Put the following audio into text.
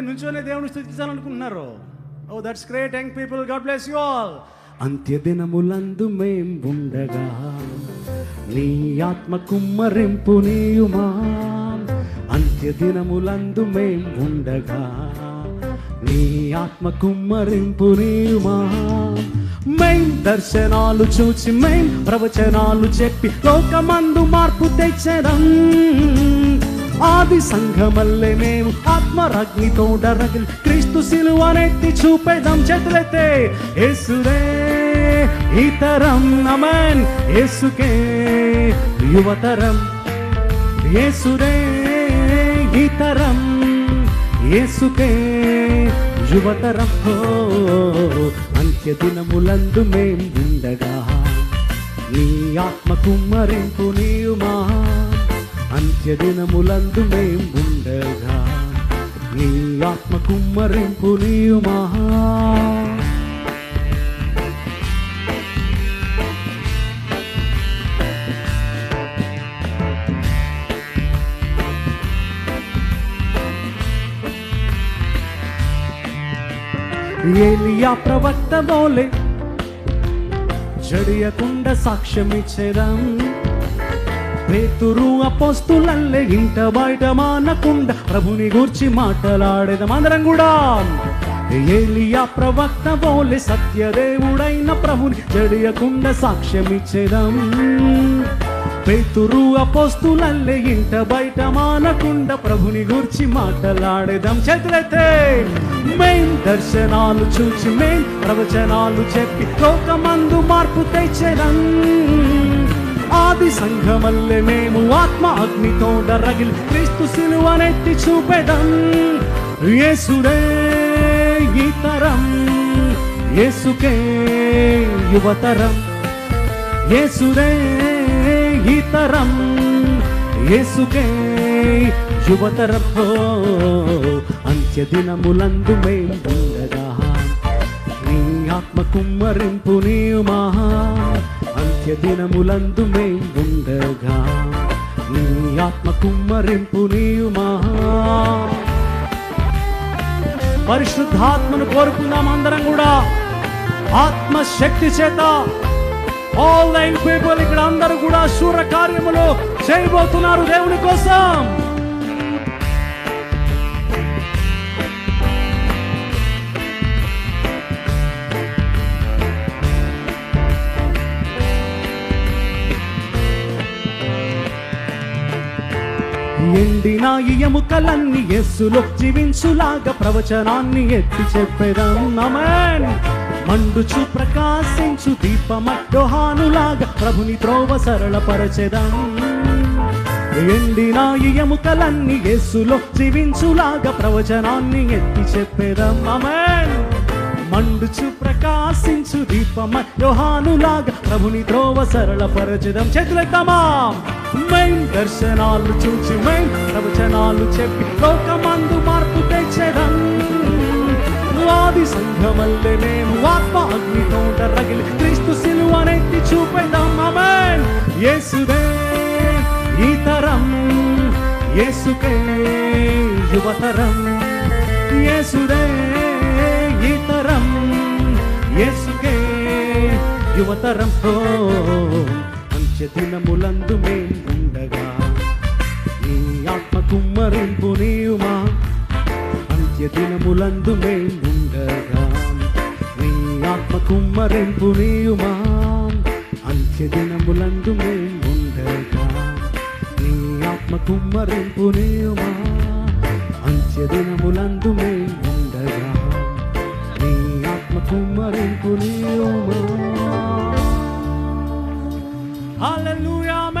నుంచోనే దేవుని స్థుతించాలనుకుంటున్నారు? ఓ that's great young people God bless you all అంత్య దినములందు మేం ఉండగా నీ ఆత్మ కుమ్మరింపు నీయుమా? అంత్య దినములందు మేం ఉండగా నీ ఆత్మ కుమ్మరింపు నీయుమా? మేం దర్శనాలు చూచి మేం ప్రవచనాలు చెప్పి లోకమందు మార్పు తెచ్చడం ఆది సంఘమల్లే మేము ఆత్మరగ్నితో డరగిల్ క్రీస్తు సిలువనెత్తి చూపెదం చేతులెత్తే. యేసురే ఇతరం అమన్ యేసుకే యువతరం. యేసురే ఇతరం యేసుకే యువతరం. అంత్య దినములందు మేం ఉండగా. నీ ఆత్మ కుమ్మరింపు నీయుమా. అంత్య అంత్యదినములందు మేముండగా నీ ఆత్మ కుమ్మరింపు నీయుమా ఏలియా ప్రవక్త బోలే జడియకుండ సాక్ష్యమిచ్చేదాం. పేతురు అపోస్తులల్లే ఇంట బయట మానకుండ ప్రభుని గూర్చి మాట్లాడేదాం అందరం కూడా ఏలియా ప్రవక్త బోలే సత్యదేవుడైన ప్రభుని జడియకుండా సాక్ష్యం ఇచ్చేదాం పేతురు అపోస్తులల్లే ఇంట బయట మానకుండ ప్రభుని గూర్చి మాట్లాడేదాం. చేతులైతే మేం దర్శనాలు చూచి మేం ప్రవచనాలు చెప్పి లోకమందు మార్పు తెచ్చేదాం. ఆది సంఘమల్లే మేము ఆత్మ అగ్నితో రగిలి క్రీస్తు సిలువనెత్తి చూపెడం యేసుడే ఈ యేసుకే యువతరం. యేసుడే ఈ యేసుకే యువతరం. అంత్య దినములందు మేం ఉండగా నీ ఆత్మ కుమ్మరింపు నీయుమా నిత్య దినములందు మేం ఉండగా నీ ఆత్మ కుమ్మరింపు నీయుమా పరిశుద్ధాత్మను కోరుకుందాం అందరం కూడా. ఆత్మ శక్తి చేత ఆల్ లైన్ పీపుల్ ఇక్కడ అందరూ కూడా శూర కార్యములు చేయబోతున్నారు దేవుని కోసం. ఎండిన ఈ ఎముకలన్నీ ఎస్సులో జీవించులాగా ప్రవచనాన్ని ఎత్తి చెప్పేదాం అమేన్ మండుచు ప్రకాశించు దీపమడ్డోహానులాగా ప్రభుని త్రోవ సరళపరచెదం. ఎండిన ఈ ఎముకలన్నీ ఎస్సులో జీవించులాగా ప్రవచనాన్ని ఎత్తి చెప్పేదాం అమేన్ మండుచు యేసు దీపమ యోహానులాగా ప్రభుని త్రోవ సరళ పరచదం చేతులెత్తామా మేం దర్శనాలు చూచి మేం ప్రవచనాలు చెప్పి లోకమందు మార్పు తెచ్చదం. ఆది సంఘమల్లే మేము ఆత్మ అగ్నితో రగిలి క్రీస్తు సిలువనెత్తి చూపెదాం. అమేన్ యేసుదే ఈ తరం యేసుకే యువతరం. యేసుదే యువతరం హో. అంత్య దినములందు నీ ఆత్మ కుమ్మరింపు నీయుమా అంత్య మేముండగా నీ ఆత్మ కుమ్మరింపు నీయుమా అంత్య మేముండగా నీ ఆత్మ కుమ్మరింపు నీయుమా అంత్య మేముండగా నీ ఆత్మ కుమ్మరింపు నీయుమా Hallelujah.